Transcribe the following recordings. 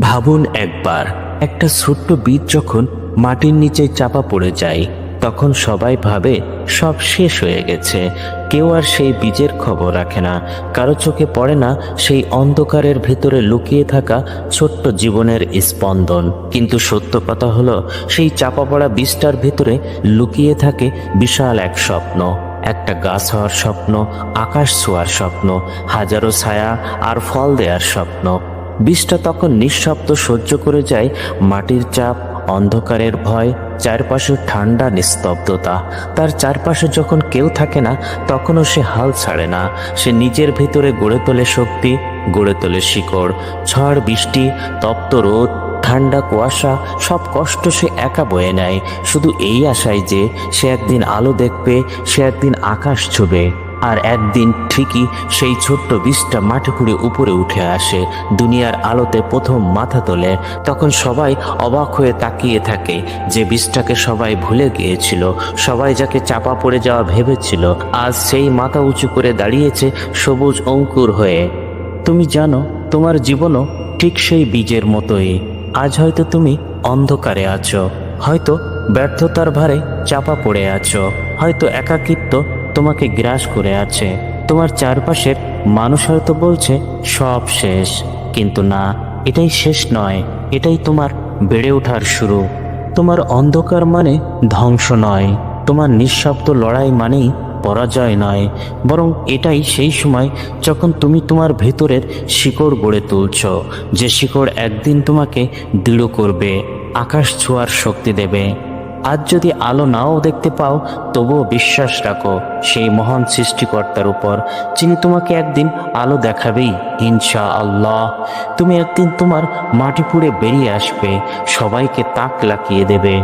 ভাবুন একবার, একটা ছোট্ট বীজ যখন মাটির নিচে চাপা পড়ে যায়, তখন সবাই ভাবে সব শেষ হয়ে গেছে। কেউ আর সেই বীজের খবর রাখে না। কারও চোখে পড়ে না সেই অন্ধকারের ভেতরে লুকিয়ে থাকা ছোট্ট জীবনের স্পন্দন। কিন্তু সত্য কথা হলো, সেই চাপা পড়া বীজটার ভেতরে লুকিয়ে থাকে বিশাল এক স্বপ্ন। একটা গাছ হওয়ার স্বপ্ন, আকাশ ছোঁয়ার স্বপ্ন, হাজারো ছায়া আর ফল দেওয়ার স্বপ্ন। বিষটা তখন নিঃশব্দ সহ্য করে যায় মাটির চাপ, অন্ধকারের ভয় চারপাশে ঠান্ডা নিস্তব্ধতা। তার চারপাশে যখন কেউ থাকে না, তখনও সে হাল ছাড়ে না। সে নিজের ভিতরে গড়ে তোলে শক্তি, গড়ে তোলে শিকড়, ঝড়, বৃষ্টি, তপ্ত রোদ, ঠান্ডা কুয়াশা, সব কষ্ট সে একা বয়ে নেয়। শুধু এই আশায় যে সে একদিন আলো দেখবে, সে একদিন আকাশ ছুবে। আর একদিন ঠিকই সেই ছোট্ট বিষটা মাটি খুঁড়ে উপরে উঠে আসে, দুনিয়ার আলোতে প্রথম মাথা তোলে। তখন সবাই অবাক হয়ে তাকিয়ে থাকে যে বিষটাকে সবাই ভুলে গিয়েছিল, সবাই যাকে চাপা পড়ে যাওয়া ভেবেছিল। আজ সেই মাথা উঁচু করে দাঁড়িয়েছে সবুজ অঙ্কুর হয়ে। তুমি জানো, তোমার জীবনও ঠিক সেই বীজের মতোই। আজ হয়তো তুমি অন্ধকারে আছো, হয়তো ব্যর্থতার ভারে চাপা পড়ে আছো, হয়তো একাকিত্ব তোমাকে গ্রাস করে আছে। তোমার চারপাশের মানুষ হয়তো বলছে, সব শেষ। কিন্তু না, এটাই শেষ নয়। এটাই তোমার বেড়ে ওঠার শুরু। তোমার অন্ধকার মানে ধ্বংস নয়। তোমার নিঃশব্দ লড়াই মানেই পরাজয় নয়। বরং এটাই সেই সময় যখন তুমি তোমার ভেতরের শিকড় গড়ে তুলছ, যে শিকড় একদিন তোমাকে দৃঢ় করবে, আকাশ ছোঁয়ার শক্তি দেবে। আজ যদি আলো নাও দেখতে পাও, তবুও বিশ্বাস রাখো, সেই মহান সৃষ্টিকর্তার উপর, যিনি তোমাকে একদিন আলো দেখাবেই ইনশা আল্লাহ তুমি একদিন তোমার মাটি পুড়ে বেরিয়ে আসবে, সবাইকে তাক লাকিয়ে দেবে।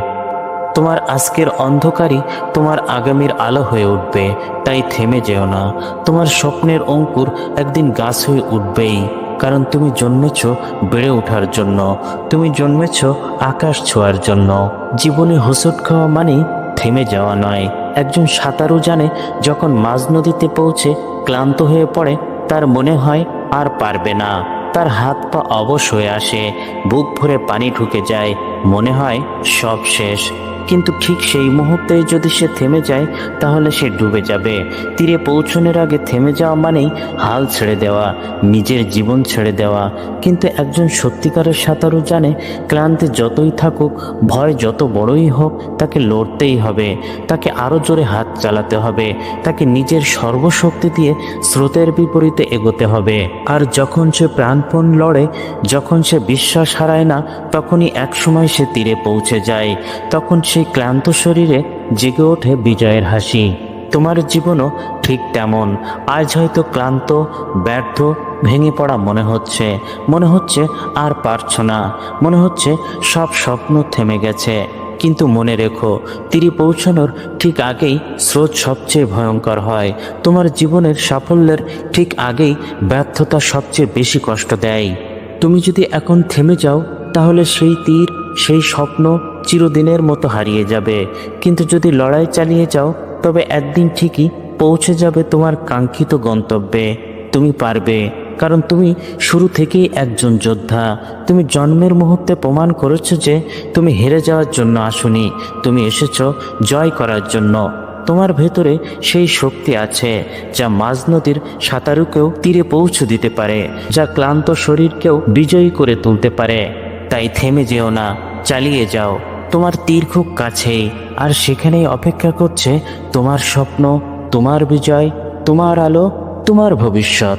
তোমার আজকের অন্ধকারই তোমার আগামীর আলো হয়ে উঠবে, তাই থেমে যেও না। তোমার স্বপ্নের অঙ্কুর একদিন গাছ হয়ে উঠবেই। কারণ তুমি জন্মেছ বেড়ে ওঠার জন্য। তুমি জন্মেছ আকাশ ছোঁয়ার জন্য। জীবনে হোঁচট খাওয়া মানেই থেমে যাওয়া নয়। একজন সাঁতারু জানে যখন মাঝ নদীতে পৌঁছে ক্লান্ত হয়ে পড়ে, তার মনে হয় আর পারবে না। তার হাত পা অবশ হয়ে আসে, বুক ভরে পানি ঢুকে যায়, মনে হয় সব শেষ। কিন্তু ঠিক সেই মুহূর্তে যদি সে থেমে যায়, তাহলে সে ডুবে যাবে। তীরে পৌঁছনের আগে থেমে যাওয়া মানেই হাল ছেড়ে দেওয়া, নিজের জীবন ছেড়ে দেওয়া। কিন্তু একজন সত্যিকারের সাঁতারু জানে, ক্লান্তি যতই থাকুক, ভয় যত বড়ই হোক, তাকে লড়তেই হবে। তাকে আরও জোরে হাত চালাতে হবে। তাকে নিজের সর্বশক্তি দিয়ে স্রোতের বিপরীতে এগোতে হবে। আর যখন সে প্রাণপণ লড়ে, যখন সে বিশ্বাস হারায় না, তখনই একসময় সে তীরে পৌঁছে যায়। তখন সেই ক্লান্ত শরীরে জেগে ওঠে বিজয়ের হাসি। তোমার জীবনও ঠিক তেমন। আজ হয়তো ক্লান্ত, ব্যর্থ, ভেঙে পড়া মনে হচ্ছে। মনে হচ্ছে আর পারছ না। মনে হচ্ছে সব স্বপ্ন থেমে গেছে। কিন্তু মনে রেখো, তীরে পৌঁছানোর ঠিক আগেই স্রোত সবচেয়ে ভয়ঙ্কর হয়। তোমার জীবনের সাফল্যের ঠিক আগেই ব্যর্থতা সবচেয়ে বেশি কষ্ট দেয়। তুমি যদি এখন থেমে যাও, তাহলে সেই তীর, সেই স্বপ্ন চিরদিনের মতো হারিয়ে যাবে। কিন্তু যদি লড়াই চালিয়ে যাও, তবে একদিন ঠিকই পৌঁছে যাবে তোমার কাঙ্ক্ষিত গন্তব্যে। তুমি পারবে, কারণ তুমি শুরু থেকেই একজন যোদ্ধা। তুমি জন্মের মুহূর্তে প্রমাণ করেছ যে তুমি হেরে যাওয়ার জন্য আসুনি। তুমি এসেছ জয় করার জন্য। তোমার ভেতরে সেই শক্তি আছে, যা মাঝ নদীর সাঁতারুকেও তীরে পৌঁছে দিতে পারে, যা ক্লান্ত শরীরকেও বিজয়ী করে তুলতে পারে। তাই থেমে যেও না। চালিয়ে যাও। তোমার তীর খুব কাছেই আর সেখানেই অপেক্ষা করছে তোমার স্বপ্ন, তোমার বিজয়, তোমার আলো, তোমার ভবিষ্যৎ।